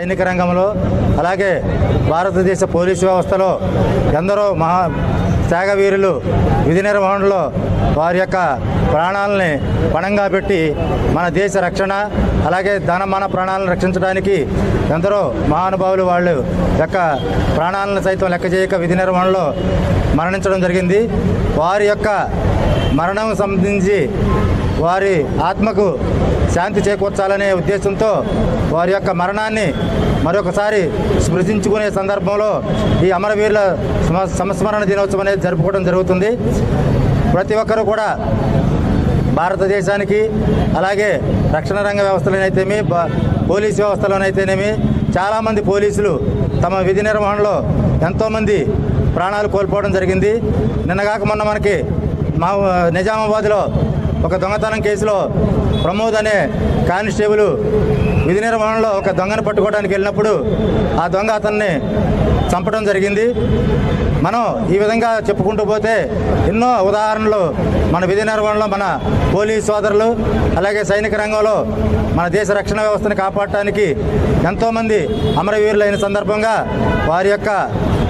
సైనిక రంగంలో అలాగే భారతదేశ పోలీసు వ్యవస్థలో ఎందరో మహా త్యాగవీరులు విధి నిర్వహణలో వారి యొక్క ప్రాణాలని పణంగా పెట్టి మన దేశ రక్షణ అలాగే ధన మన ప్రాణాలను రక్షించడానికి ఎందరో మహానుభావులు వాళ్ళు యొక్క ప్రాణాలను సైతం లెక్క చేయక విధి నిర్వహణలో మరణించడం జరిగింది. వారి యొక్క మరణం సంబంధించి వారి ఆత్మకు శాంతి చేకూర్చాలనే ఉద్దేశంతో వారి యొక్క మరణాన్ని మరొకసారి స్మృతించుకునే సందర్భంలో ఈ అమరవీరుల సంస్మరణ దినోత్సవం అనేది జరుపుకోవడం జరుగుతుంది. ప్రతి ఒక్కరూ కూడా భారతదేశానికి అలాగే రక్షణ రంగ వ్యవస్థలోనైతేమి బ- పోలీస్ వ్యవస్థలోనైతేనేమి చాలామంది పోలీసులు తమ విధి నిర్వహణలో ఎంతోమంది ప్రాణాలు కోల్పోవడం జరిగింది. నిన్నగాక మొన్న మనకి మా నిజామాబాద్లో ఒక దొంగతనం కేసులో ప్రమోద్ అనే కానిస్టేబుల్ విధి నిర్వహణలో ఒక దొంగను పట్టుకోవడానికి వెళ్ళినప్పుడు ఆ దొంగ అతన్ని చంపడం జరిగింది. మనం ఈ విధంగా చెప్పుకుంటూ పోతే ఎన్నో ఉదాహరణలు మన విధి నిర్వహణలో మన పోలీస్ సోదరులు అలాగే సైనిక రంగంలో మన దేశ రక్షణ వ్యవస్థను కాపాడటానికి ఎంతోమంది అమరవీరులైన సందర్భంగా వారి యొక్క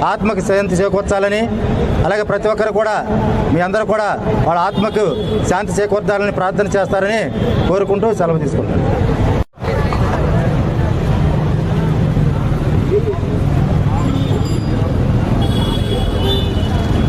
ఆత్మకు శాంతి చేకూర్చాలని అలాగే ప్రతి ఒక్కరు కూడా మీ అందరూ కూడా వాళ్ళ ఆత్మకు శాంతి చేకూర్చాలని ప్రార్థన చేస్తారని కోరుకుంటూ సెలవు తీసుకుంటాను